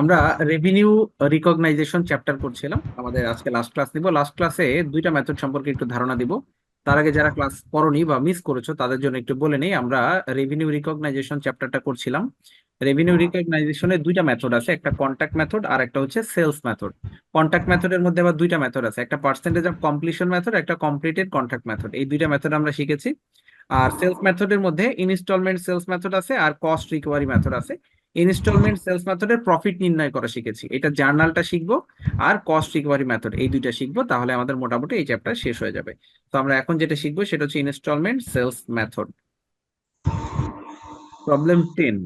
আমরা revenue recognition chapter করছিলাম। আমাদের আজকে লাস্ট ক্লাস নিব। লাস্ট ক্লাসে দুইটা মেথড সম্পর্কে একটু ধারণা দিব। তার আগে যারা ক্লাস করনি বা মিস করেছ, তাদের জন্য একটু বলে নেই। আমরা রেভিনিউ রিকগনাইজেশন চ্যাপ্টারটা করছিলাম। রেভিনিউ রিকগনাইজেশনের দুইটা মেথড আছে। একটা কন্ট্যাক্ট মেথড আর একটা হচ্ছে সেলস মেথড কন্ট্যাক্ট মেথডের মধ্যে আবার দুইটা মেথড আছে। একটা পার্সেন্টেজ অফ কমপ্লিশন মেথড একটা কমপ্লিটেড কন্ট্যাক্ট মেথড এই দুইটা মেথড আমরা শিখেছি। আর সেলস মেথডের মধ্যে ইনস্টলমেন্ট সেলস মেথড আছে আর কস্ট রিকভারি মেথড আছে। ইনস্টলমেন্ট সেলস মেথডের প্রফিট নির্ণয় করা শিখেছি। এটা জার্নালটা শিখব আর কস্ট রিকভারি মেথড এই দুইটা শিখব, তাহলে আমাদের মোটামুটি এই চ্যাপ্টার শেষ হয়ে যাবে। তো আমরা এখন যেটা শিখব সেটা হচ্ছে instalment sales method problem ten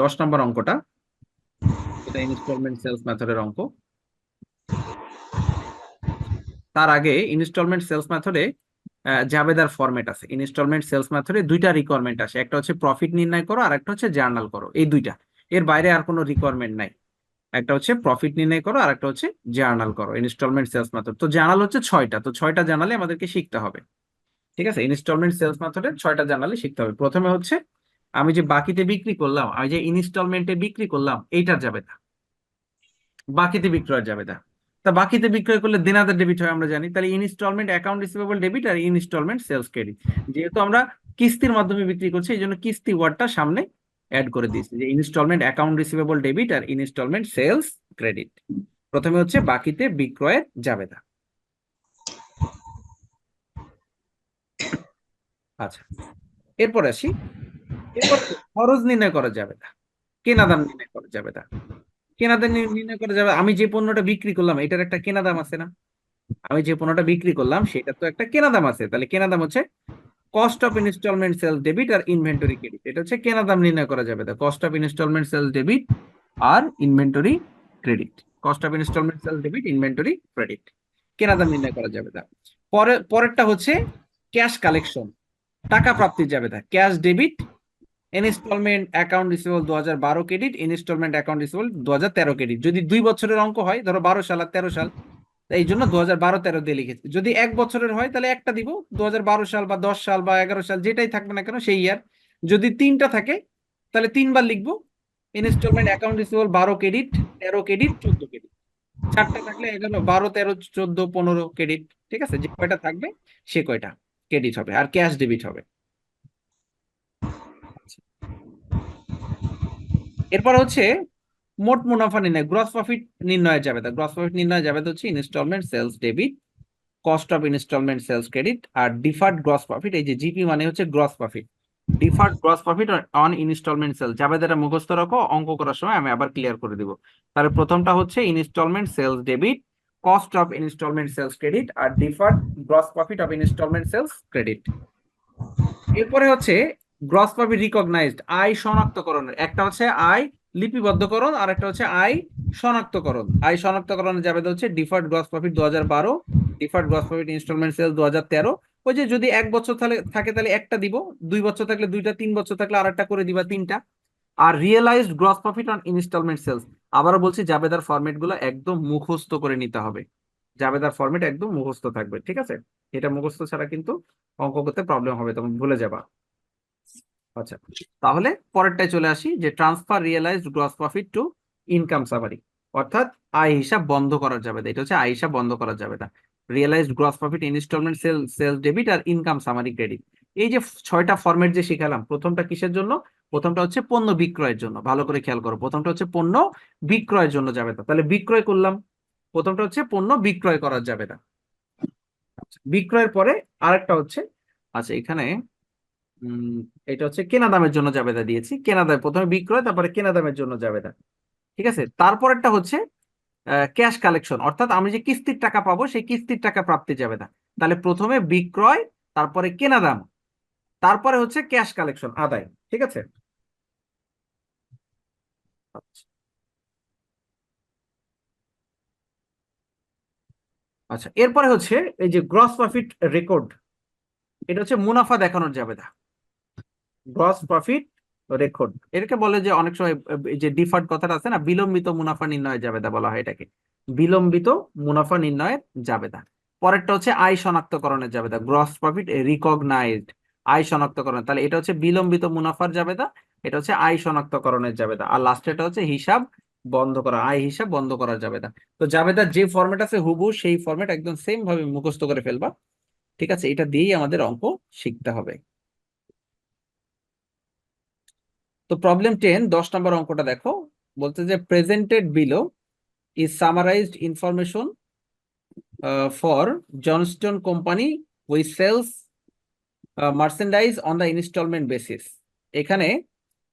দশ নম্বর অঙ্কটা। এটা ইনস্টলমেন্ট সেলস মেথডের অঙ্ক। তার আগে ইনস্টলমেন্ট সেলস মেথডে জাবেদার ফরম্যাট আছে। ইনস্টলমেন্ট সেলস মেথডে দুইটা রিকোয়ারমেন্ট আছে একটা হচ্ছে প্রফিট নির্ণয় করো আর একটা হচ্ছে জার্নাল করো। এই দুইটা। এর বাইরে আর কোনো রিকোয়ারমেন্ট নাই। একটা হচ্ছে প্রফিট নির্ণয় করো আর একটা হচ্ছে জার্নাল করো ইনস্টলমেন্ট সেলস মেথড তো জার্নাল হচ্ছে ছয়টা। তো ছয়টা জার্নালে আমাদেরকে শিখতে হবে। ঠিক আছে? ইনস্টলমেন্ট সেলস মেথডে ছয়টা জার্নালে শিখতে হবে। প্রথমে হচ্ছে, আমি যে বাকিতে বিক্রি করলাম, আমি যে ইনস্টলমেন্টে বিক্রি করলাম, এইটার না বাকিতে বিক্রয়ের না তা বাকিতে বিক্রয় করলে দেনাদার ডেবিট হয়, আমরা জানি। তাহলে ইনস্টলমেন্ট অ্যাকাউন্ট রিসিভেবল ডেবিট আর ইনস্টলমেন্ট সেলস ক্রেডিট যেহেতু আমরা কিস্তির মাধ্যমে বিক্রি করছি, এই জন্য কিস্তি ওয়ার্ডটা সামনে অ্যাড করে দিয়েছি যে ইনস্টলমেন্ট অ্যাকাউন্ট রিসিভেবল ডেবিট আর ইনস্টলমেন্ট সেলস ক্রেডিট প্রথমে হচ্ছে বাকিতে বিক্রয়ের যাবেদা আচ্ছা এরপর আসি। এরপর খরচ নির্ণয় করা যাবে না কেনা দাম নির্ণয় করা যাবে না কেনা দাম নির্ণয় করা যাবে। আমি যে পণ্যটা বিক্রি করলাম, এটার একটা কেনা দাম আছে না? আমি যে পণ্যটা বিক্রি করলাম, সেটা তো একটা কেনা দাম আছে। তাহলে কেনা দাম হচ্ছে cost of instalment sales debit R inventory credit এটা হচ্ছে কেনা দাম নির্ণয় করা যাবে। না cost of instalment sales debit R inventory credit cost of instalment sales debit inventory credit কেনা দাম নির্ণয় করা যাবে না পরে, পরেরটা হচ্ছে ক্যাশ কালেকশন টাকা প্রাপ্তির যাবে না cash debit instalment account receivable দু হাজার বারো ক্রেডিট ইনস্টলমেন্ট অ্যাকাউন্ট রিসিভেবল দু হাজার তেরো ক্রেডিট যদি দুই বছরের অঙ্ক হয়, ধরো বারো সাল আর তেরো সাল এই জন্য দু হাজার বারো তেরো দিয়ে লিখেছে। যদি এক বছরের হয়, তাহলে একটা দিব। দু হাজার বারো সাল বা দশ সাল বা এগারো সাল, যেটাই থাকবে না কেন, সেই ইয়ার যদি তিনটা থাকে, তাহলে তিনবার লিখব। ইনস্টলমেন্ট অ্যাকাউন্ট রিসিভেবল বারো ক্রেডিট তেরো ক্রেডিট চোদ্দ ক্রেডিট চারটা থাকলে এগারো, বারো, তেরো, চোদ্দ, পনেরো ক্রেডিট ঠিক আছে? যে কয়টা থাকবে, সে কয়টা ক্রেডিট হবে। আর ক্যাশ ডেবিট হবে। এরপর হচ্ছে মোট মুনাফা নির্ণয় গ্রস প্রফিট নির্ণয় যাবে তা গ্রস প্রফিট নির্ণয় যাবে হচ্ছে instalment sales debit cost of instalment sales credit R deferred gross profit এই যে জিপি মানে হচ্ছে gross profit deferred gross profit on instalment sale যাবে এটা মুখস্থ রাখো, অঙ্ক করার সময় আমি আবার ক্লিয়ার করে দিব। তাহলে প্রথমটা হচ্ছে instalment sales debit cost of instalment sales credit R deferred gross profit of instalment sales credit এরপরে হচ্ছে গ্রস প্রফিট রিকগনাইজড আয় শনাক্তকরণের একটা হচ্ছে আয় লিপিবদ্ধকরণ, আর একটা হচ্ছে আয় শনাক্তকরণ। আয় শনাক্তকরণে যাবে হচ্ছে ডিফার্ড গ্রস প্রফিট দু হাজার বারো deferred gross profit instalment sale দু হাজার তেরো। ওই যে যদি এক বছর তাহলে, থাকে তাহলে একটা দিব, দুই বছর থাকলে দুইটা, তিন বছর থাকলে আর একটা করে দিবা তিনটা। আর realised gross profit on instalment sales আবারও বলছি জাবেদার ফরম্যাটগুলো একদম মুখস্থ করে নিতে হবে। জাবেদার ফরম্যাট একদম মুখস্থ থাকবে, ঠিক আছে? এটা মুখস্থ ছাড়া কিন্তু অঙ্ক করতে প্রবলেম হবে তখন ভুলে যাবা। আচ্ছা তাহলে পরেরটায় চলে আসি যে transfer realised gross profit to income summary অর্থাৎ আয় হিসাব বন্ধ করা যাবে না এটা হচ্ছে আয় হিসাব বন্ধ করা যাবে না। Realised gross profit instalment sale sales debit আর ইনকাম সামারি ক্রেডিট এই যে ছয়টা ফরম্যাট যে শিখালাম প্রথমটা কিসের জন্য? প্রথমটা হচ্ছে পণ্য বিক্রয়ের জন্য ভালো করে খেয়াল করো প্রথমটা হচ্ছে পণ্য বিক্রয়ের জন্য যাবে না। তাহলে বিক্রয় করলাম প্রথমটা হচ্ছে পণ্য বিক্রয় করা যাবে না। আচ্ছা, বিক্রয়ের পরে আরেকটা হচ্ছে আচ্ছা এখানে এটা হচ্ছে কেনা দামের জন্য জাবেদা দিয়েছি। কেনা দাম, প্রথমে বিক্রয়, তারপরে কেনা দামের জন্য জাবেদা। ঠিক আছে? তারপরেরটা হচ্ছে ক্যাশ কালেকশন অর্থাৎ আমি যে কিস্তির টাকা পাবো, সেই কিস্তির টাকা প্রাপ্তি জাবেদা। তাহলে প্রথমে বিক্রয়, তারপরে কেনা দাম, তারপরে হচ্ছে ক্যাশ কালেকশন আদায়। ঠিক আছে? আচ্ছা এরপরে হচ্ছে এই যে গ্রস প্রফিট রেকর্ড এটা হচ্ছে মুনাফা দেখানোর জাবেদা। গ্রস প্রফিট রেকর্ড এটাকে বলে যে অনেক সময় যে ডিফার্ড কথাটা আছে না, বিলম্বিত মুনাফা নির্ণয়ের জাবেদা বলা হয় এটাকে। বিলম্বিত মুনাফা নির্ণয়ের জাবেদা। পরেরটা হচ্ছে আয় শনাক্তকরণের জাবেদা গ্রস প্রফিট রিকগনাইজড আয় শনাক্তকরণ। তাহলে এটা হচ্ছে বিলম্বিত মুনাফার জাবেদা, এটা হচ্ছে আয় শনাক্তকরণের জাবেদা। আর লাস্ট এটা হচ্ছে হিসাব বন্ধ করা, আয় হিসাব বন্ধ করা না তো জাবেদার যে ফরম্যাট আছে, হুবহু সেই ফরম্যাট একদম সেম ভাবে মুখস্থ করে ফেলবা। ঠিক আছে, এটা দিয়েই আমাদের অঙ্ক শিখতে হবে। তো প্রবলেম টেন দশ নম্বর অঙ্কটা দেখো। বলতে যে presented below is summarised information for Johnston company we sales merchandise on the instalment basis এখানে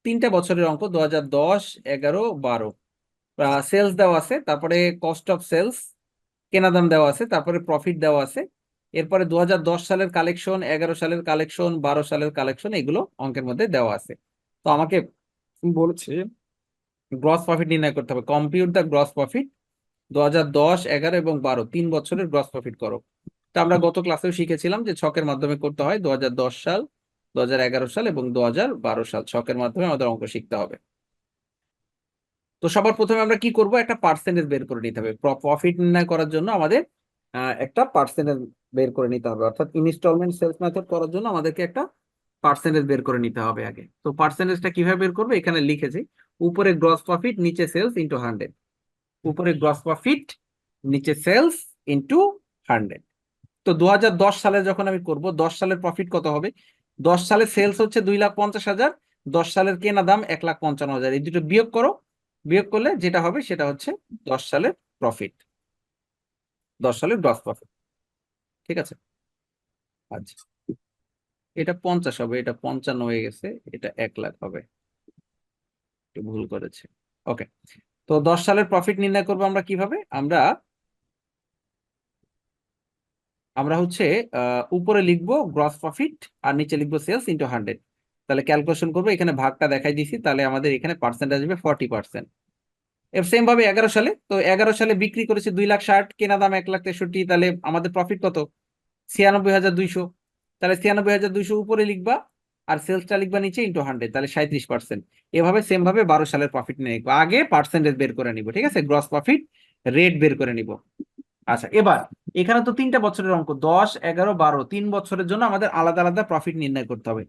তিনটা বছরের অঙ্ক, দু হাজার দশ, এগারো, বারো। সেলস দেওয়া আছে, তারপরে কস্ট অফ সেলস কেনা দাম দেওয়া আছে, তারপরে প্রফিট দেওয়া আছে। এরপরে দু হাজার দশ সালের কালেকশন এগারো সালের কালেকশন বারো সালের কালেকশন এগুলো অঙ্কের মধ্যে দেওয়া আছে। তো আমাকে বলছে গ্রস প্রফিট নির্ণয় করতে হবে। কম্পিউট দ্য গ্রস প্রফিট দু হাজার দশ, এগারো এবং বারো। তিন বছরের গ্রস প্রফিট করো। তো আমরা গত ক্লাসেও শিখেছিলাম যে ছকের মাধ্যমে করতে হয় দু হাজার দশ সাল, দুহাজার এগারো সাল এবং দুহাজার বারো সাল। ছকের মাধ্যমে আমাদের অঙ্ক শিখতে হবে। তো সবার প্রথমে আমরা কি করব? একটা পার্সেন্টেজ বের করে নিতে হবে। প্রফিট নির্ণয় করার জন্য আমাদের একটা পার্সেন্টেজ বের করে নিতে হবে। অর্থাৎ ইনস্টলমেন্ট সেলস মেথড করার জন্য আমাদেরকে একটা পার্সেন্টেজ বের করে নিতে হবে আগে। তো পার্সেন্টেজটা কীভাবে বের করব? এখানে লিখেছি, উপরে গ্রস প্রফিট নিচে সেলস ইন্টু হান্ড্রেড উপরে গ্রস প্রফিট নিচে সেলস ইন্টু হান্ড্রেড তো দুহাজার দশ সালে যখন আমি করব, দশ সালের প্রফিট কত হবে? দশ সালে সেলস হচ্ছে দুই লাখ পঞ্চাশ হাজার, দশ সালের কেনা দাম এক লাখ পঞ্চান্ন হাজার। এই দুটো বিয়োগ করো, বিয়োগ করলে যেটা হবে সেটা হচ্ছে দশ সালের প্রফিট দশ সালের গ্রস প্রফিট ঠিক আছে? আচ্ছা। এটা পঞ্চাশ হবে, এটা পঞ্চান্ন হয়ে গেছে, এটা এক লাখ হবে। একটু ভুল করেছে। ওকে তো দশ সালের প্রফিট নির্ণয় করব আমরা কীভাবে? আমরা আমরা হচ্ছে উপরে লিখব গ্রস প্রফিট আর নিচে লিখব সেলস ইন্টু হান্ড্রেড তাহলে ক্যালকুলেশন করব, এখানে ভাগটা দেখাই দিছি, তাহলে আমাদের এখানে পার্সেন্ট আসবে ফর্টি পার্সেন্ট সেম ভাবে এগারো সালে, তো এগারো সালে বিক্রি করেছে দুই লাখ ষাট, কেনা দাম এক লাখ তেষট্টি, তাহলে আমাদের প্রফিট কত? ছিয়ানব্বই হাজার দুইশো। তাহলে ছিয়ানব্বই হাজার দুইশো উপরে লিখবা আর সেলসটা লিখবা নিচে ইন্টু হান্ড্রেড তাহলে সাঁত্রিশ পার্সেন্ট এভাবে সেম ভাবে বারো সালের প্রফিট নিয়ে লিখব। আগে পার্সেন্টেজ বের করে নিব, ঠিক আছে? গ্রস প্রফিট রেট বের করে নিব। আচ্ছা এবার এখানে তো তিনটা বছরের অঙ্ক, দশ, এগারো, বারো, তিন বছরের জন্য আমাদের আলাদা আলাদা প্রফিট নির্ণয় করতে হবে।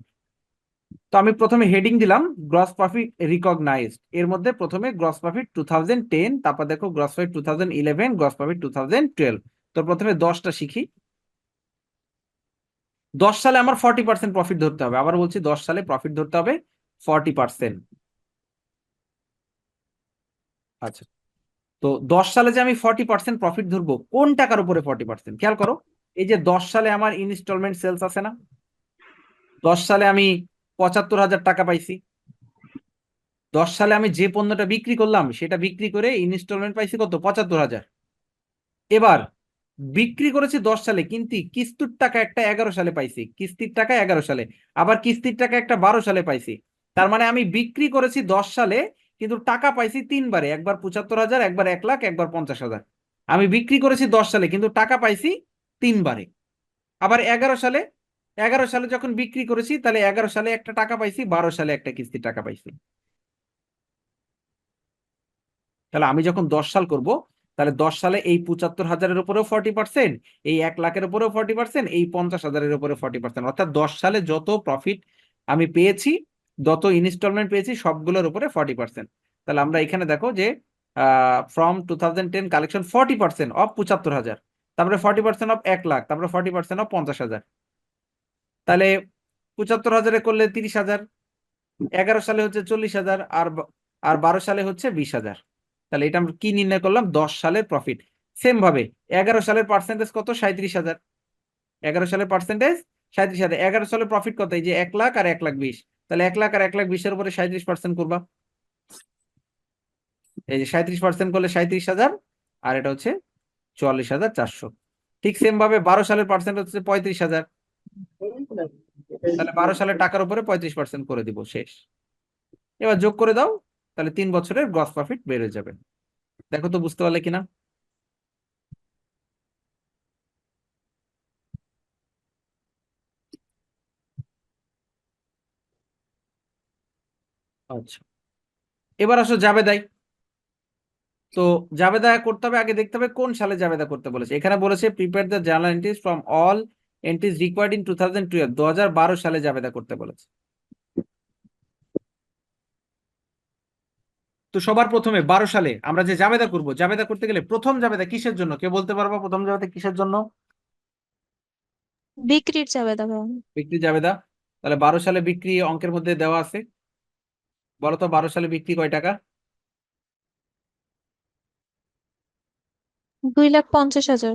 তো আমি প্রথমে হেডিং দিলাম গ্রস প্রফিট রিকগনাইজড এর মধ্যে প্রথমে gross profit two thousand ten তারপর দেখো gross profit two thousand eleven gross profit two thousand twelve তো প্রথমে দশটা শিখি। দশ সালে আমার ফর্টি পার্সেন্ট প্রফিট ধরতে হবে। আবার বলছি দশ সালে প্রফিট ধরতে হবে ফর্টি পার্সেন্ট আচ্ছা। তো দশ সালে যে আমি ফর্টি পার্সেন্ট প্রফিট ধরবো, কোন টাকার উপরে ফর্টি পার্সেন্ট খেয়াল করো, এই যে দশ সালে আমার ইনস্টলমেন্ট সেলস আছে না? দশ সালে আমি পঁচাত্তর হাজার টাকা পাইছি। দশ সালে আমি যে পণ্যটা বিক্রি করলাম, সেটা বিক্রি করে ইনস্টলমেন্ট পাইছি কত? পঁচাত্তর হাজার। এবার বিক্রি করেছি দশ সালে, কিন্তু কিস্তির টাকা একটা এগারো সালে পাইছি, কিস্তির টাকা এগারো সালে, আবার কিস্তির টাকা একটা বারো সালে পাইছি। তার মানে আমি বিক্রি করেছি দশ সালে, কিন্তু টাকা পাইছি তিনবারে, একবার পঁচাত্তর হাজার, একবার এক লাখ, একবার পঞ্চাশ হাজার। আমি বিক্রি করেছি দশ সালে, কিন্তু টাকা পাইছি তিনবারে। আবার এগারো সালে এগারো সালে যখন বিক্রি করেছি, তাহলে এগারো সালে একটা টাকা পাইছি, বারো সালে একটা কিস্তির টাকা পাইছি। তাহলে আমি যখন দশ সাল করব তাহলে দশ সালে এই পঁচাত্তর হাজারের উপরেও ফর্টি পার্সেন্ট এই এক লাখের উপরেও ফর্টি পার্সেন্ট এই পঞ্চাশ হাজারের উপরে ফর্টি পার্সেন্ট অর্থাৎ দশ সালে যত প্রফিট আমি পেয়েছি, যত ইনস্টলমেন্ট পেয়েছি, সবগুলোর উপরে ফর্টি পার্সেন্ট তাহলে আমরা এখানে দেখো যে from two thousand ten collection forty percent of পঁচাত্তর হাজার। তারপরে ফর্টি পার্সেন্ট অফ এক লাখ, তারপরে ফর্টি পার্সেন্ট অফ পঞ্চাশ হাজার। তাহলে পঁচাত্তর হাজারে করলে তিরিশ হাজার, এগারো সালে হচ্ছে চল্লিশ হাজার, আর আর বারো সালে হচ্ছে বিশ হাজার। তাহলে এটা আমরা কি নির্ণয় করলাম? দশ সালের প্রফিট সেম ভাবে, এগারো সালের পার্সেন্টেজ কত? সাঁত্রিশ হাজার। এগারো সালের পার্সেন্টেজ সাঁত্রিশ হাজার। এগারো সালের প্রফিট কত? এই যে এক লাখ আর এক লাখ বিশ। তাহলে এক লাখ আর এক লাখ বিশের উপরে সাঁত্রিশ পার্সেন্ট করবা। এই যে সাঁত্রিশ পার্সেন্ট করলে সাঁত্রিশ হাজার, আর এটা হচ্ছে চুয়াল্লিশ হাজার চারশো। ঠিক সেম ভাবে বারো সালের পার্সেন্ট হচ্ছে পঁয়ত্রিশ হাজার। তাহলে বারো সালের টাকার উপরে পঁয়ত্রিশ পার্সেন্ট করে দিব শেষ। এবার যোগ করে দাও। তাহলে তিন বছরের গ্রস প্রফিট বেড়ে যাবে। দেখো তো বুঝতে পারলে কিনা? আচ্ছা। এবার আসো জাবেদাই তো জাবেদা করতে হবে, আগে দেখতে হবে কোন সালে জাবেদা করতে বলেছে। এখানে বলেছে prepare the journal entries from all entries required in two thousand twelve দু হাজার বারো সালে জাবেদা করতে বলেছে। তো সবার প্রথমে বারো সালে আমরা যে জাবেদা করব জাবেদা করতে গেলে প্রথম জাবেদা কিসের জন্য? কেউ বলতে পারব প্রথম জাবেদা কিসের জন্য? বিক্রির যাবে দাদা বিক্রি জাবেদা। তাহলে বারো সালে বিক্রি অঙ্কের মধ্যে দেওয়া আছে। বলো তো বারো সালে বিক্রি কয় টাকা? দুই লাখ পঞ্চাশ হাজার।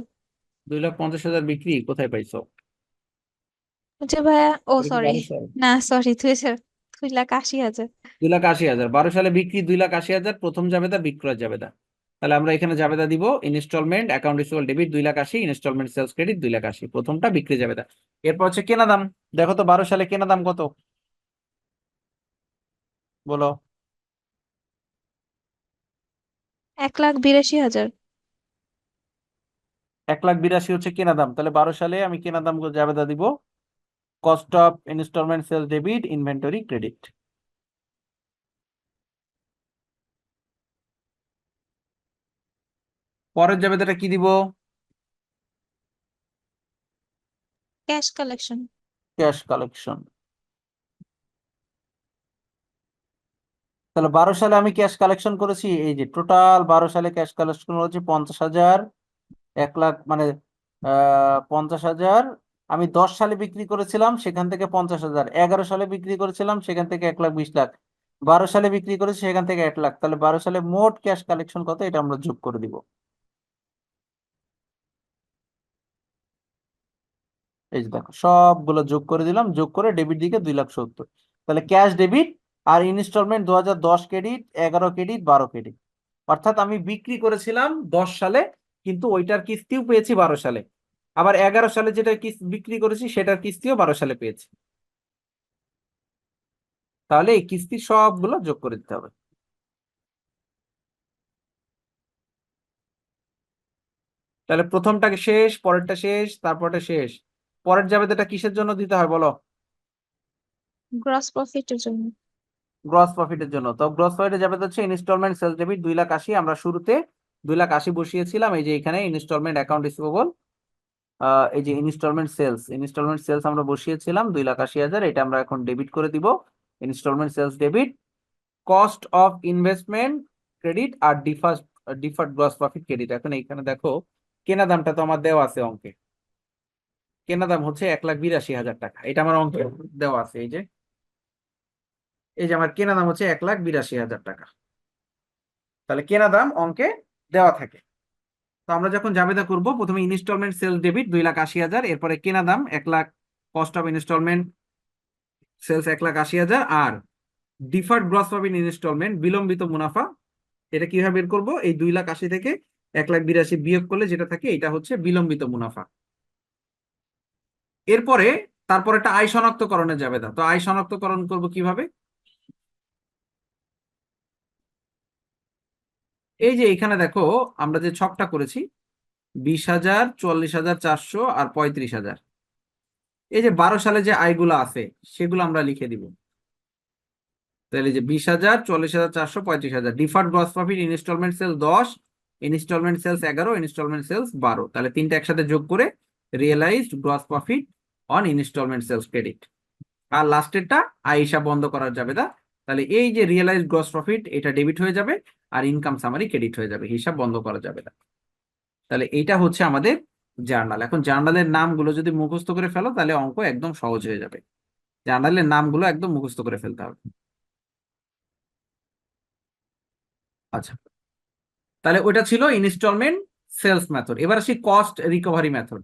দুই লাখ পঞ্চাশ হাজার বিক্রি কোথায় পাইছো? যে ভাইয়া ও সরি? না সরি দুই হাজার। দুই লাখ আশি হাজার। দুই লাখ আশি হাজার। বারো সালে বিক্রি দুই লাখ আশি হাজার প্রথম জাবেদা বিক্রয় জাবেদা। তাহলে আমরা এখানে জাবেদা দিব ইনস্টলমেন্ট অ্যাকাউন্ট রিসিভেবল ডেবিট দুই লাখ আশি ইনস্টলমেন্ট সেলস ক্রেডিট দুই লাখ আশি। প্রথমটা বিক্রি জাবেদা। এরপর হচ্ছে কেনা দাম। দেখো তো বারো সালে কেনা দাম কত? বলো। এক লাখ বিরাশি হাজার। এক লাখ বিরাশি হচ্ছে কেনা দাম। তাহলে বারো সালে আমি কেনা দাম জাবেদা দিব। Cost of instalment sales debit inventory credit পরের জাবেদাটা কি দিব? ক্যাশ কালেকশন ক্যাশ কালেকশন তাহলে বারো সালে আমি ক্যাশ কালেকশন করেছি এই যে টোটাল বারো সালে ক্যাশ কালেকশন করেছি পঞ্চাশ হাজার এক লাখ মানে আহ পঞ্চাশ হাজার আমি দশ সালে বিক্রি করেছিলাম, সেখান থেকে পঞ্চাশ হাজার। এগারো সালে বিক্রি করেছিলাম, সেখান থেকে এক লাখ বিশ লাখ। বারো সালে বিক্রি করেছি, সেখান থেকে এক লাখ। তাহলে বারো সালে মোট ক্যাশ কালেকশন কত, এটা আমরা যোগ করে দিব। এই যে দেখো, সবগুলো যোগ করে দিলাম, যোগ করে ডেবিট দিকে দুই লাখ সত্তর। তাহলে ক্যাশ ডেবিট আর ইনস্টলমেন্ট দু হাজার দশ ক্রেডিট এগারো ক্রেডিট বারো ক্রেডিট অর্থাৎ আমি বিক্রি করেছিলাম দশ সালে, কিন্তু ওইটার কিস্তিও পেয়েছি বারো সালে। আবার এগারো সালে যেটা বিক্রি করেছি সেটার কিস্তিও বারো সালে পেয়েছি। তাহলে এই কিস্তি সবগুলো যোগ করে দিতে হবে। তাহলে প্রথমটাকে শেষ পরেরটা শেষ তারপরটা শেষ। পরের জাবেদাটা কিসের জন্য দিতে হয় বলো? গ্রস প্রফিটের জন্য। গ্রস প্রফিটের জন্য। তো গ্রস প্রফিটে যাবে হচ্ছে ইনস্টলমেন্ট সেলস ডেবিট দুই লাখ আশি। আমরা শুরুতে দুই লাখ আশি বসিয়েছিলাম এই যে এখানে ইনস্টলমেন্ট অ্যাকাউন্ট রিসিভেবল এই যে ইনস্টলমেন্ট সেলস ইনস্টলমেন্ট সেলস আমরা বসিয়েছিলাম দুই লাখ আশি হাজার, এটা আমরা এখন ডেবিট করে দিব। Instalment sales debit cost of investment credit R deferred deferred gross profit credit এখন এইখানে দেখো, কেনা দামটা তো আমার দেওয়া আছে অঙ্কে। কেনা দাম হচ্ছে এক লাখ বিরাশি হাজার টাকা, এটা আমার অঙ্কে দেওয়া আছে, এই যে। এই যে আমার কেনা দাম হচ্ছে এক লাখ বিরাশি হাজার টাকা। তাহলে কেনা দাম অঙ্কে দেওয়া থাকে। তো আমরা যখন জাবেদা করব, প্রথমে ইনস্টলমেন্ট সেলস ডেবিট দুই লাখ আশি হাজার, এরপরে কেনা দাম এক lakh cost of instalment sales এক লাখ আশি হাজার, আর ডিফার্ড গ্রস প্রফিট ইনস্টলমেন্ট বিলম্বিত মুনাফা, এটা কীভাবে বের করব? এই দুই লাখ আশি থেকে এক লাখ বিরাশি বিয়োগ করলে যেটা থাকে এটা হচ্ছে বিলম্বিত মুনাফা। এরপরে তারপর একটা আয় শনাক্তকরণের জাবেদা। তো আয় শনাক্তকরণ করব কীভাবে? এই যে এখানে দেখো, আমরা যে ছকটা করেছি, বিশ হাজার চুয়াল্লিশ হাজার, চারশো আর পঁয়ত্রিশ হাজার। এই যে বারো সালে যে আয়গুলো আছে, সেগুলো আমরা লিখে দিব। তাহলে যে বিশ হাজার, চল্লিশ হাজার, চারশো, পঁয়ত্রিশ হাজার। Deferred gross profit, instalment sales দশ, ইনস্টলমেন্ট সেলস এগারো, ইনস্টলমেন্ট সেলস বারো। তাহলে তিনটা একসাথে যোগ করে realised gross profit on instalment sales credit. আর লাস্টেরটা আয় হিসাব বন্ধ করার যাবে দা তাহলে এই যে রিয়েলাইজ গ্রস প্রফিট, এটা ডেবিট হয়ে যাবে। আর ইনকাম সামারি ক্রেডিট হয়ে যাবে, হিসাব বন্ধ করা যাবে না। তাহলে এইটা হচ্ছে আমাদের জার্নাল এখন জার্নালের নামগুলো যদি মুখস্থ করে ফেলো, তাহলে অঙ্ক একদম সহজ হয়ে যাবে। জার্নালের নামগুলো একদম মুখস্থ করে ফেলতে হবে। আচ্ছা। তাহলে ওটা ছিল ইনস্টলমেন্ট সেলস মেথড এবার আসি cost recovery method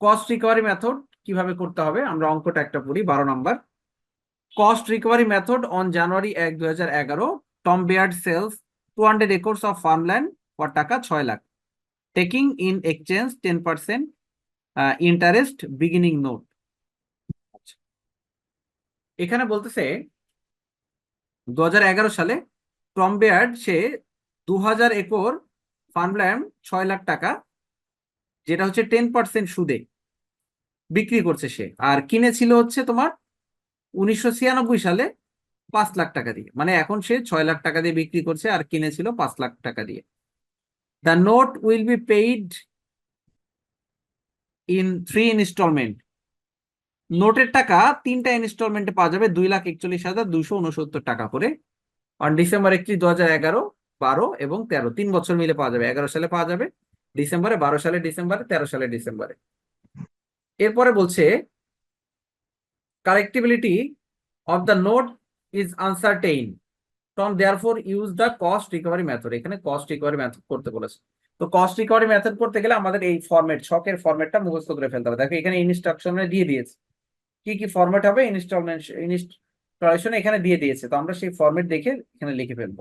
cost recovery method কীভাবে করতে হবে? আমরা অঙ্কটা একটা পড়ি, বারো নম্বর। Cost recovery method on January এক, দুই হাজার এগারো Tom Baird sales two hundred acres of farmland for টাকা ছয় lakh. Taking in exchange ten percent interest beginning note এখানে বলতেছে দু হাজার এগারো সালে টম বেয়ার্ড সে দু হাজার একর ফার্মল্যান্ড ছয় লাখ টাকা, যেটা হচ্ছে টেন পার্সেন্ট সুদে বিক্রি করছে সে। আর কিনেছিল হচ্ছে তোমার উনিশশো ছিয়ানব্বই সালে পাঁচ লাখ টাকা দিয়ে। মানে এখন সে ছয় লাখ টাকা দিয়ে বিক্রি করছে আর কিনেছিল পাঁচ লাখ টাকা দিয়ে। The note will be paid in three instalment নোটের টাকা তিনটা ইনস্টলমেন্টে পাওয়া যাবে দুই লাখ একচল্লিশ হাজার দুশো উনসত্তর টাকা করে। অন ডিসেম্বর একত্রিশ দু হাজার এগারো, বারো এবং তেরো, তিন বছর মিলে পাওয়া যাবে। এগারো সালে পাওয়া যাবে ডিসেম্বরে, বারো সালে ডিসেম্বরে, তেরো সালে ডিসেম্বরে। এরপরে বলছে collectibility of the note is uncertain from therefore use the cost recovery method এখানে কস্ট রিকভারি মেথড করতে বলেছে। তো কস্ট রিকভারি মেথড করতে গেলে আমাদের এই ফরম্যাট ছকের ফরম্যাটটা মুখস্থ করে ফেলতে হবে। দেখো, এখানে ইনস্ট্রাকশনে দিয়ে দিয়েছে। কি কি ফরম্যাট হবে? ইনস্টলমেন্ট ইনস্টলেশন এখানে দিয়ে দিয়েছে। তো আমরা সেই ফরম্যাট দেখে এখানে লিখে ফেলব।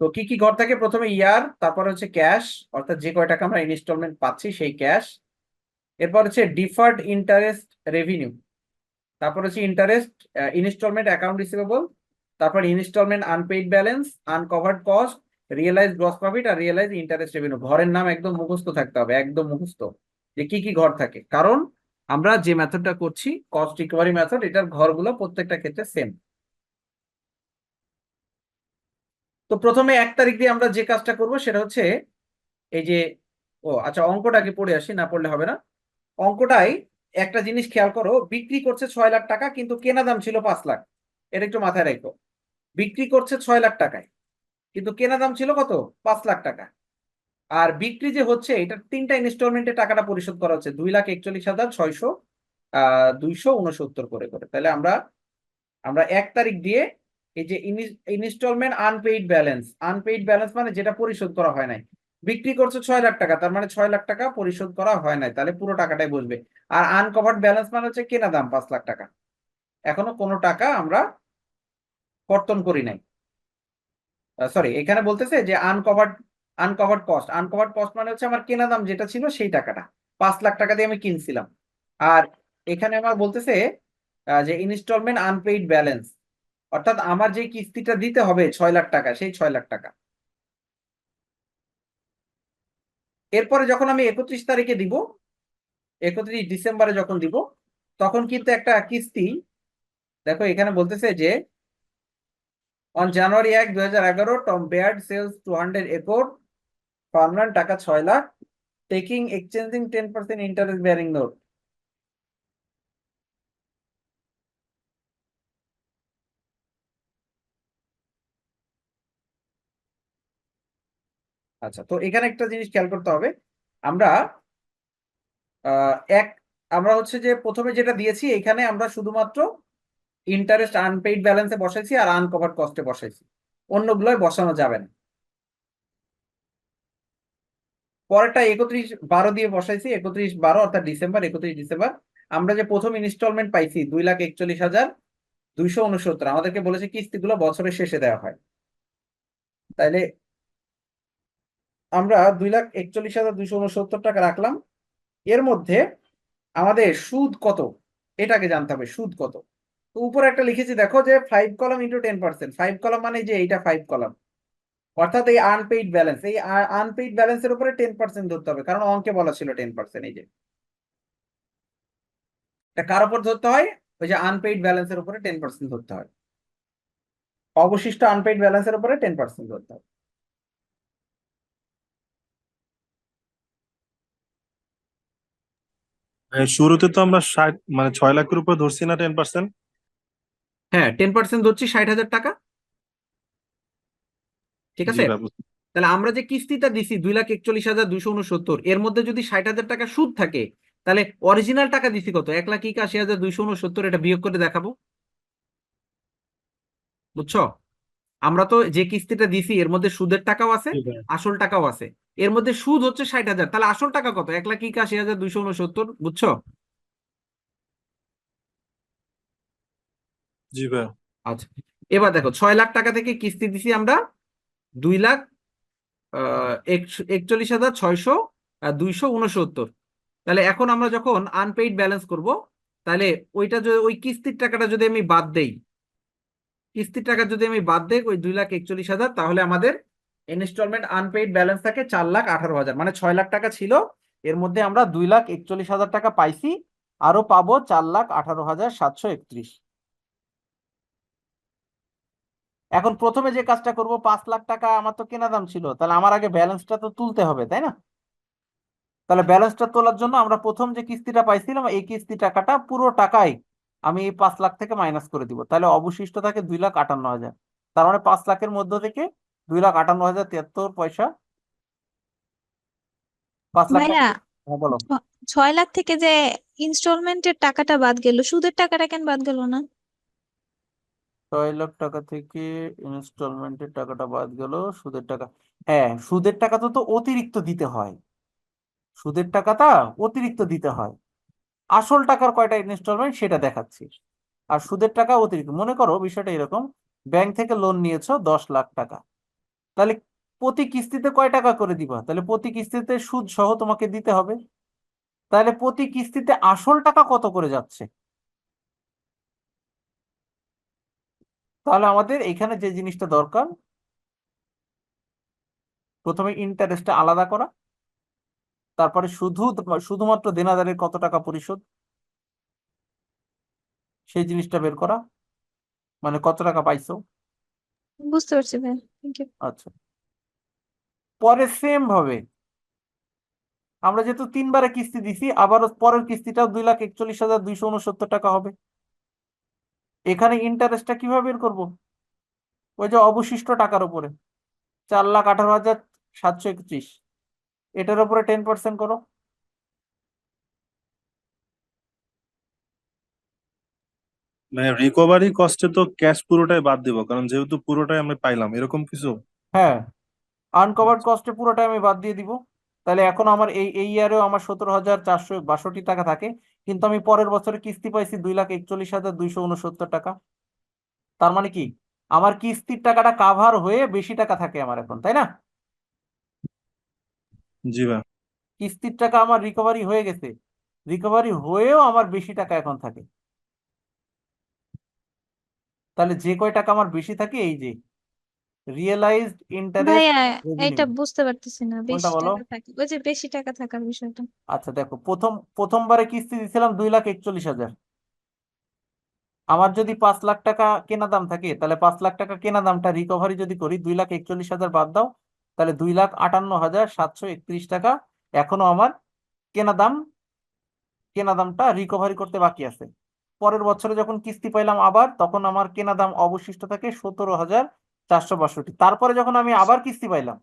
তো কি কি ঘর থাকে? প্রথমে ইয়ার তারপর হচ্ছে ক্যাশ অর্থাৎ যে কয় টাকা আমরা ইনস্টলমেন্ট পাচ্ছি সেই ক্যাশ এরপর হচ্ছে ডিফার্ড ইন্টারেস্ট রেভিনিউ তারপর হচ্ছে ইন্টারেস্ট ইনস্টলমেন্ট অ্যাকাউন্ট রিসিভেবল তারপর instalment unpaid balance uncovered cost realise gross profit আর রিয়েলাইজ ইন্টারেস্ট রেভিনিউ ঘরের নাম একদম মুখস্থ থাকতে হবে, একদম মুখস্থ, যে কি কি ঘর থাকে। কারণ আমরা যে মেথডটা করছি কস্ট রিকভারি মেথড এটার ঘরগুলো প্রত্যেকটা ক্ষেত্রে সেম তো প্রথমে এক তারিখ দিয়ে আমরা যে কাজটা করব, সেটা হচ্ছে এই যে, ও আচ্ছা অঙ্কটাকে পড়ে আসি, না পড়লে হবে না। অঙ্কটাই একটা জিনিস খেয়াল করো, বিক্রি করছে ছয় লাখ টাকা, কিন্তু কেনা দাম ছিল পাঁচ লাখ। এটা একটু মাথায় রাখো। বিক্রি করছে ছয় লাখ টাকায়, কিন্তু কেনা দাম ছিল কত? পাঁচ লাখ টাকা। আর বিক্রি যে হচ্ছে, এটা তিনটা ইনস্টলমেন্টে টাকাটা পরিশোধ করা হচ্ছে। দুই লাখ একচল্লিশ হাজার ছয়শো দুইশো উনসত্তর করে করে। তাহলে আমরা আমরা এক তারিখ দিয়ে এই যে instalment unpaid balance unpaid balance মানে যেটা পরিশোধ করা হয় নাই বিক্রি করছে ছয় লাখ টাকা, তার মানে ছয় লাখ টাকা পরিশোধ করা হয় নাই, তাহলে পুরো টাকাটাই বসবে। আর আনকভার্ড ব্যালেন্স মানে হচ্ছে কেনা দাম পাঁচ লাখ টাকা। এখনও কোনো টাকা আমরা কর্তন করি নাই। সরি এখানে বলতেছে যে uncovered uncovered cost uncovered cost মানে হচ্ছে আমার কেনা দাম যেটা ছিল সেই টাকাটা, পাঁচ লাখ টাকা দিয়ে আমি কিনছিলাম। আর এখানে আমার বলতেছে যে ইনস্টলমেন্ট আনপেইড ব্যালেন্স অর্থাৎ আমার যে কিস্তিটা দিতে হবে ছয় লাখ টাকা, সেই ছয় লাখ টাকা। এরপরে যখন আমি একত্রিশ তারিখে দিব, একত্রিশ ডিসেম্বরে যখন দিব, তখন কিন্তু একটা কিস্তি, দেখো এখানে বলতেছে যে অন জানুয়ারি এক দু হাজার এগারো Tom Baird sales two hundred acre farmland টাকা ছয় lakh taking exchanging ten percent interest bearing note আচ্ছা তো এখানে একটা জিনিস খেয়াল করতে হবে। আমরা এক, আমরা হচ্ছে যে প্রথমে যেটা দিয়েছি, এখানে আমরা শুধুমাত্র ইন্টারেস্ট আনপেইড ব্যালেন্সে বসাইছি আর আনকভার্ড কস্টে বসাইছি। অন্যগুলোয় বসানো যাবে না। পরেরটা একত্রিশ বারো দিয়ে বসাইছি, একত্রিশ বারো অর্থাৎ ডিসেম্বর, একত্রিশ ডিসেম্বর। আমরা যে প্রথম ইনস্টলমেন্ট পাইছি দুই লাখ একচল্লিশ হাজার দুইশো উনসত্তর, আমাদেরকে বলেছে কিস্তিগুলো বছরের শেষে দেওয়া হয়। তাইলে আমরা দুই লাখ একচল্লিশ হাজার দুইশো উনসত্তর টাকা রাখলাম। এর মধ্যে আমাদের সুদ কত? এটাকে জানতে হবে, সুদ কত? তো উপরে একটা লিখেছি, দেখো যে five column into ten percent five column মানে যে এইটা ফাইভ কলাম অর্থাৎ এই আনপেইড ব্যালেন্স এই আনপেইড ব্যালেন্সের উপরে টেন পার্সেন্ট ধরতে হবে, কারণ অঙ্কে বলা ছিল টেন পার্সেন্ট এই যে। কার উপর ধরতে হয়? ওই যে আনপেইড ব্যালেন্সের উপরে টেন পার্সেন্ট ধরতে হয়। অবশিষ্ট আনপেইড ব্যালেন্সের উপরে টেন পার্সেন্ট ধরতে হয়। শুরুতে তো আমরা ষাট মানে ছয় লাখের উপর ধরছি না টেন পার্সেন্ট হ্যাঁ টেন পার্সেন্ট ধরছি ষাট হাজার টাকা। ঠিক আছে? তাহলে আমরা যে কিস্তিটা দিছি দুই লাখ একচল্লিশ হাজার দুইশো উনসত্তর এর মধ্যে যদি ষাট হাজার টাকা সুদ থাকে তাহলে অরিজিনাল টাকা দিছি কত? এক লাখ একাশি হাজার দুইশো উনসত্তর এটা বিয়োগ করে দেখাবো। বুঝছ? আমরা তো যে কিস্তিটা দিছি এর মধ্যে সুদের টাকাও আছে আসল টাকাও আছে। এর মধ্যে সুদ হচ্ছে ষাট হাজার। তাহলে আসল টাকা কত? এক লাখ একাশি হাজার দুইশো উনসত্তর বুঝছ? জি ভাই। আচ্ছা এবার দেখো ছয় লাখ টাকা থেকে কিস্তি দিছি আমরা দুই লাখ একচল্লিশ হাজার ছয়শো দুইশো উনসত্তর। তাহলে এখন আমরা যখন আনপেইড ব্যালেন্স করব তাহলে ওইটা ওই কিস্তির টাকাটা যদি আমি বাদ দেই কিস্তির টাকা যদি আমি বাদ দেই, ওই দুই লাখ একচল্লিশ হাজার, তাহলে আমাদের ইনস্টলমেন্ট আনপেইড ব্যালেন্স থাকে চার লাখ আঠারো হাজার। মানে ছয় লাখ টাকা ছিল, এর মধ্যে আমরা দুই লাখ একচল্লিশ হাজার টাকা পাইছি আরও পাবো চার লাখ আঠারো হাজার সাতশো একত্রিশ। এখন প্রথমে যে কাজটা করব, পাঁচ লাখ টাকা আমার তো কেনা দাম ছিল, তাহলে আমার আগে ব্যালেন্সটা তো তুলতে হবে, তাই না? তাহলে ব্যালেন্সটা তোলার জন্য আমরা প্রথম যে কিস্তিটা পাইছিলাম, এই কিস্তি টাকাটা পুরো টাকাই আমি এই পাঁচ লাখ থেকে মাইনাস করে দিব। তাহলে অবশিষ্ট থাকে দুই লাখ আটান্ন হাজার। তার মানে পাঁচ লাখের মধ্য থেকে দুই লাখ আটান্ন হাজার তিয়াত্তর পয়সা পাঁচ লাখ হ্যাঁ বলো। ছয় লাখ থেকে যে ইনস্টলমেন্টের টাকাটা বাদ গেল সুদের টাকাটা কেন বাদ গেল না? ছয় লাখ টাকা থেকে ইনস্টলমেন্টের টাকাটা বাদ গেল সুদের টাকা। হ্যাঁ সুদের টাকা তো তো অতিরিক্ত দিতে হয়। সুদের টাকাটা অতিরিক্ত দিতে হয়। আসল টাকার কয়টা ইনস্টলমেন্ট সেটা দেখাচ্ছি। আর সুদের টাকা অতিরিক্ত। মনে করো বিষয়টা এরকম ব্যাংক থেকে লোন নিয়েছো দশ লাখ টাকা। তাহলে প্রতি কিস্তিতে কয় টাকা করে দিবা? তাহলে প্রতি কিস্তিতে সুদ সহ তোমাকে দিতে হবে। তাহলে প্রতি কিস্তিতে আসল টাকা কত করে যাচ্ছে? তাহলে আমাদের এখানে যে জিনিসটা দরকার, প্রথমে ইন্টারেস্টটা আলাদা করা। তারপরে শুধু শুধুমাত্র দেনাদারের কত টাকা পরিশোধ? সেই জিনিসটা বের করা? মানে কত টাকা পাইছো? বুঝতে পারছি ভাই থ্যাংক ইউ আচ্ছা। পরে সেম ভাবে। আমরা যেহেতু তিনবারে কিস্তি দিছি আবারও পরের কিস্তিটাও দুই লাখ একচল্লিশ হাজার দুইশো উনসত্তর টাকা হবে। এখানে ইন্টারেস্টটা কীভাবে বের করব? ওই যে অবশিষ্ট টাকার উপরে। চার লাখ আঠারো হাজার সাতশো একত্রিশ। এটার উপরে টেন পার্সেন্ট করো। মানে রিকভারি কস্টে তো ক্যাশ পুরোটাই বাদ দিব কারণ যেহেতু পুরোটাই আমি পাইলাম এরকম কিছু? হ্যাঁ আনকভার্ড কস্টে পুরোটাই আমি বাদ দিয়ে দিব। তাহলে এখন আমার এই এই ইয়ারেও আমার সতেরো হাজার চারশো বাষট্টি টাকা থাকে কিন্তু আমি পরের বছরে কিস্তি পাইছি দুই লাখ একচল্লিশ হাজার দুইশো উনসত্তর টাকা। তার মানে কি? আমার কিস্তির টাকাটা কাভার হয়ে বেশি টাকা থাকে আমার এখন তাই না? জি ভাই। কিস্তির টাকা আমার রিকভারি হয়ে গেছে। রিকভারি হয়েও আমার বেশি টাকা এখন থাকে। তাহলে যে কয় টাকা আমার বেশি থাকে এই যে রিয়েলাইজড ইন্টারেস্ট ভাইয়া এটা বুঝতে পারতেছি না বেশি বলো? টাকা থাকে? ওই যে বেশি টাকা থাকার বিষয়টা। আচ্ছা দেখো প্রথম প্রথমবারে কিস্তি দিয়েছিলাম দুই লাখ একচল্লিশ হাজার। আমার যদি পাঁচ লাখ টাকা কেনা দাম থাকে তাহলে পাঁচ লাখ টাকা কেনা দামটা রিকভারি যদি করি দুই লাখ একচল্লিশ হাজার বাদ দাও তাহলে দুই লাখ আটান্ন হাজার সাতশো একত্রিশ টাকা এখনও আমার কেনা দাম, কেনা দামটা রিকভারি করতে বাকি আছে। পরের বছরে যখন কিস্তি পাইলাম আবার, তখন আমার কেনা দাম অবশিষ্ট থাকে সতেরো হাজার চারশো বাষট্টি। তারপরে যখন আমি আবার কিস্তি পাইলাম,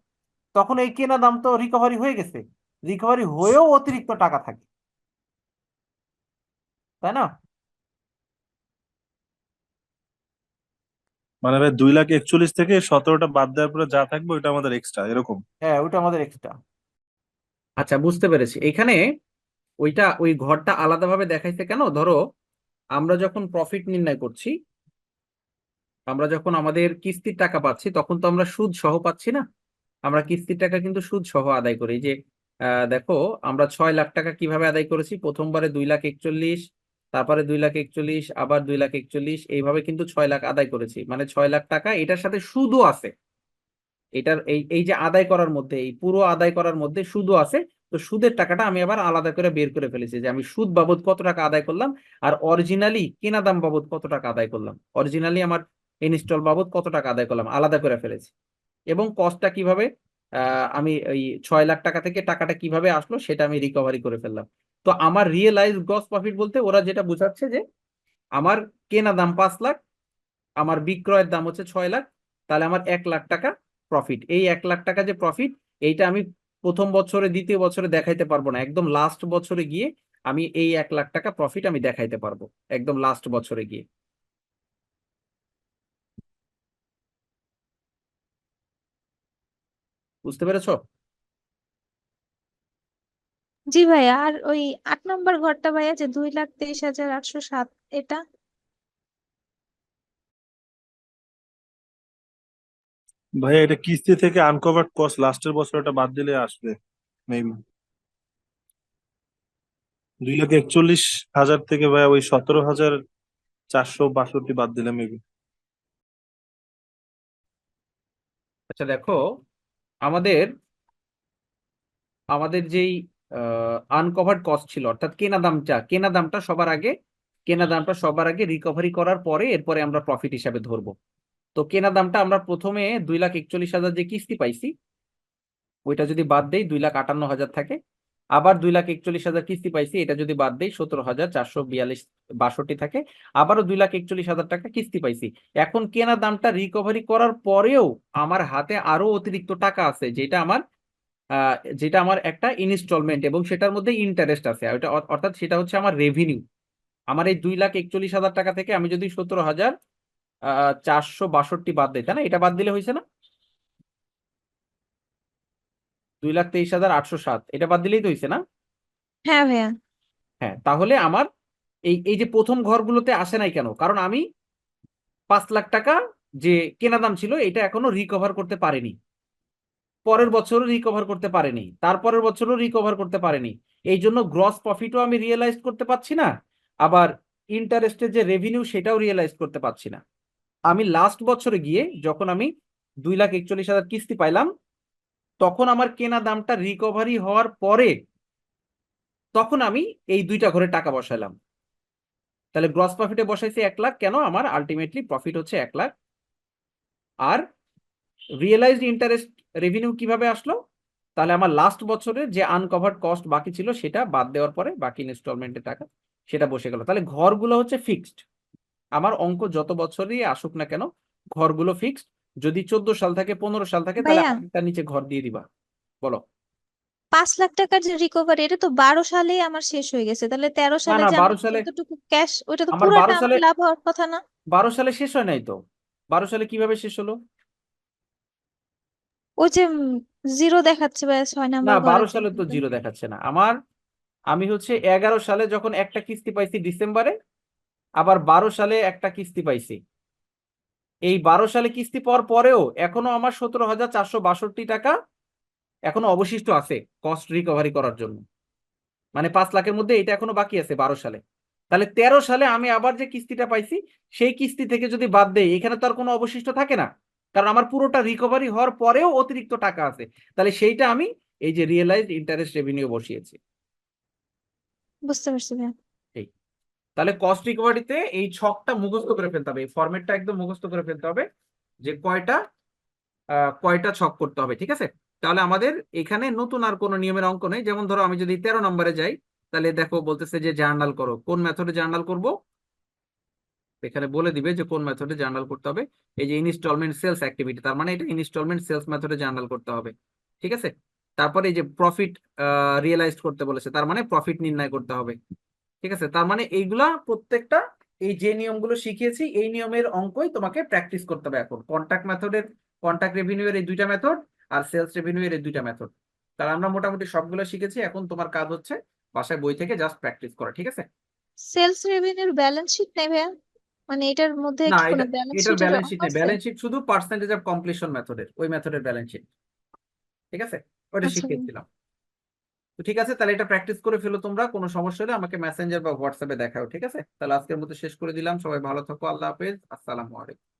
তখন এই কেনা দাম তো রিকভারি হয়ে গেছে। রিকভারি হয়েও অতিরিক্ত টাকা থাকে। তাই না? মানে ভাই দুই লাখ একচল্লিশ থেকে সতেরোটা বাদ দেওয়ার পরে যা থাকবে ওইটা আমাদের এক্সট্রা এরকম। হ্যাঁ ওইটা আমাদের এক্সট্রা আচ্ছা বুঝতে পেরেছি। এখানে ওইটা ওই ঘরটা আলাদাভাবে দেখাইছে কেন? ধরো আমরা যখন প্রফিট নির্ণয় করছি আমরা যখন আমাদের কিস্তির টাকা পাচ্ছি তখন তো আমরা সুদ সহ পাচ্ছি না? আমরা কিস্তির টাকা কিন্তু সুদ সহ আদায় করি। যে দেখো আমরা ছয় লাখ টাকা কীভাবে আদায় করেছি? প্রথমবারে দুই লাখ একচল্লিশ তারপরে দুই লাখ একচল্লিশ, আবার দুই লাখ একচল্লিশ, এইভাবে কিন্তু ছয় লাখ আদায় করেছি। মানে ছয় লাখ টাকা এটার সাথে সুদও আছে। এটার এই এই যে আদায় করার মধ্যে, এই পুরো আদায় করার মধ্যে সুদও আছে। তো সুদের টাকাটা আমি আবার আলাদা করে বের করে ফেলেছি যে আমি সুদ বাবদ কত টাকা আদায় করলাম আর অরিজিনালি কেনা দাম বাবদ কত টাকা আদায় করলাম। অরিজিনালি আমার ইনস্টল বাবদ কত টাকা আদায় করলাম, আলাদা করে ফেলেছি। এবং কস্টটা কীভাবে? আমি ওই ছয় লাখ টাকা থেকে টাকাটা কীভাবে আসলো সেটা আমি রিকভারি করে ফেললাম। তো আমার রিয়েলাইজ গ্রস প্রফিট বলতে ওরা যেটা বোঝাচ্ছে যে আমার কেনা দাম পাঁচ লাখ, আমার বিক্রয়ের দাম হচ্ছে ছয় লাখ, তাহলে আমার এক লাখ টাকা প্রফিট এই এক লাখ টাকা যে প্রফিট এইটা আমি প্রথম বছরে, দ্বিতীয় বছরে দেখাইতে পারব না। একদম লাস্ট বছরে গিয়ে আমি এই এক লাখ টাকা প্রফিট আমি দেখাইতে পারব, একদম লাস্ট বছরে গিয়ে। বুঝতে পেরেছ? জি ভাইয়া আর ওই আট নম্বর ঘরটা ভাইয়া যে দুই লাখ তেইশ হাজার আটশো সাত এটা? ভাইয়া এটা কিস্তি থেকে আনকভার্ড কস্ট লাস্টের বছর এটা বাদ দিলে আসবে মেবি দুই লাখ একচল্লিশ হাজার থেকে ভাইয়া ওই সতেরো হাজার চারশো বাষট্টি বাদ দিলে মেবি। আচ্ছা দেখো আমাদের আমাদের যেই আনকভার্ড কস্ট ছিল। অর্থাৎ কেনা দামটা কেনা দামটা সবার আগে, কেনা দামটা সবার আগে রিকভারি করার পরে এরপরে আমরা প্রফিট হিসাবে ধরবো। তো কেনা দামটা আমরা প্রথমে দুই লাখ একচল্লিশ হাজার যে কিস্তি পাইছি, ওইটা যদি বাদ দেই, দুই লাখ আটান্ন হাজার থাকে। আবার দুই লাখ একচল্লিশ হাজার কিস্তি পাইছি, এটা যদি বাদ দেই, সতেরো হাজার চারশো বিয়াল্লিশ বাষট্টি থাকে। আবারও দুই লাখ একচল্লিশ হাজার টাকা কিস্তি পাইছি। এখন কেনা দামটা রিকভারি করার পরেও আমার হাতে আরও অতিরিক্ত টাকা আছে, যেটা আমার যেটা আমার একটা ইনস্টলমেন্ট এবং সেটার মধ্যে ইন্টারেস্ট আছে। ওটা অর্থাৎ সেটা হচ্ছে আমার রেভিনিউ আমার এই দুই লাখ একচল্লিশ হাজার টাকা থেকে আমি যদি সতেরো হাজার চারশো বাষট্টি বাদ দিই তাই না? এটা বাদ দিলে হয়েছে না? দুই লাখ তেইশ হাজার আটশো সাত এটা বাদ দিলেই তো হয়েছে না? হ্যাঁ ভাইয়া। হ্যাঁ তাহলে আমার এই এই যে প্রথম ঘরগুলোতে আসে নাই কেন? কারণ আমি পাঁচ লাখ টাকা যে কেনা দাম ছিল এটা এখনও রিকভার করতে পারিনি। পরের বছরও রিকভার করতে পারেনি, তারপরের বছরও রিকভার করতে পারেনি। এই জন্য গ্রস প্রফিটও আমি রিয়েলাইজ করতে পারছি না, আবার ইন্টারেস্টের যে রেভিনিউ সেটাও রিয়েলাইজ করতে পারছি না। আমি লাস্ট বছরে গিয়ে যখন আমি দুই লাখ একচল্লিশ হাজার কিস্তি পাইলাম, তখন আমার কেনা দামটা রিকভারি হওয়ার পরে তখন আমি এই দুইটা ঘরে টাকা বসালাম তাহলে গ্রস প্রফিটে বসাইছি এক লাখ, কেন? আমার আলটিমেটলি প্রফিট হচ্ছে এক লাখ। আর রিয়েলাইজড ইন্টারেস্ট রেভিনিউ কীভাবে আসলো? তাহলে আমার লাস্ট বছরে যে আনকভার্ড কস্ট বাকি ছিল সেটা বাদ দেওয়ার পরে বাকি ইনস্টলমেন্টের টাকা সেটা বসে গেল। তাহলে ঘরগুলো হচ্ছে ফিক্সড আমার অঙ্ক যত বছরই আসুক না কেন ঘরগুলো ফিক্সড যদি চোদ্দ সাল থাকে পনেরো সাল থাকে তাহলে তার নিচে ঘর দিয়ে দিবা। বলো। পাঁচ লাখ টাকার যে রিকভারি এটা তো বারো সালে আমার শেষ হয়ে গেছে। তাহলে তেরো সালে না, যে 12 আমার সালে- ক্যাশ ওইটা তো আমার পুরোটা 12 আমার সালে- লাভ হওয়ার কথা না। বারো সালে শেষ হয় নাই তো? বারো সালে কীভাবে শেষ হলো? ওই যে জিরো দেখাচ্ছে ছয় না নাম্বার বারো সালে তো জিরো দেখাচ্ছে না। আমার আমি হচ্ছে এগারো সালে যখন একটা কিস্তি পাইছি ডিসেম্বরে আবার বারো সালে একটা কিস্তি পাইছি। এই বারো সালে কিস্তি পাওয়ার পরেও এখনও আমার সতেরো হাজার চারশো বাষট্টি টাকা এখনও অবশিষ্ট আছে কস্ট রিকভারি করার জন্য। মানে পাঁচ লাখের মধ্যে এটা এখনও বাকি আছে বারো সালে। তাহলে তেরো সালে আমি আবার যে কিস্তিটা পাইছি সেই কিস্তি থেকে যদি বাদ দেই এখানে তো আর কোনো অবশিষ্ট থাকে না। কারণ আমার পুরোটা রিকভারি হওয়ার পরেও অতিরিক্ত টাকা আছে। তাহলে সেইটা আমি এই যে রিয়েলাইজড ইন্টারেস্ট রেভিনিউ বসিয়েছি। বুঝতে পারছি তাহলে কস্ট রিকভারিতে এই ছকটা মুখস্থ করে ফেলতে হবে এই ফরম্যাটটা একদম মুখস্থ করে ফেলতে হবে যে কয়টা কয়টা ছক করতে হবে ঠিক আছে? তাহলে আমাদের এখানে নতুন আর কোনো নিয়মের অঙ্ক নেই। যেমন ধরো আমি যদি তেরো নম্বরে যাই তাহলে দেখো বলতেছে যে জার্নাল করো। কোন মেথডে জার্নাল করব? এখানে বলে দিবে যে কোন মেথডে জার্নাল করতে হবে। এই যে ইনস্টলমেন্ট সেলস অ্যাক্টিভিটি তার মানে এটা ইনস্টলমেন্ট সেলস মেথডে জার্নাল করতে হবে। ঠিক আছে? তারপরে এই যে প্রফিট রিয়েলাইজ করতে বলেছে, তার মানে প্রফিট নির্ণয় করতে হবে। ঠিক আছে? তার মানে এইগুলা প্রত্যেকটা, এই যে নিয়মগুলো শিখিয়েছি, এই নিয়মের অঙ্কই তোমাকে প্র্যাকটিস করতে হবে এখন। কন্টাক্ট মেথডের কন্টাক্ট রেভিনিউ এর এই দুইটা মেথড আর সেলস রেভিনিউ এর এই দুইটা মেথড তাহলে আমরা মোটামুটি সবগুলো শিখেছি, এখন তোমার কাজ হচ্ছে বাসায় বই থেকে জাস্ট প্র্যাকটিস করা, ঠিক আছে? সেলস রেভিনিউর ব্যালেন্স শিট ভাইয়া মানে এটার মধ্যে না কি কোনো এটা ব্যালেন্স এটার ব্যালেন্স শিট নেই? ব্যালেন্স শিট শুধু পার্সেন্টেজ অফ কমপ্লিশন মেথডের ওই মেথডের ব্যালেন্স শিট ঠিক আছে? ওটা আচ্ছা। শিখিয়েছিলাম। তো ঠিক আছে তাহলে এটা প্র্যাকটিস করে ফেলো তোমরা কোনো সমস্যা হলে আমাকে মেসেঞ্জার বা হোয়াটসঅ্যাপে দেখাও ঠিক আছে? তাহলে আজকের মতো শেষ করে দিলাম। সবাই ভালো থাকো আল্লাহ হাফেজ। আসসালামু আলাইকুম।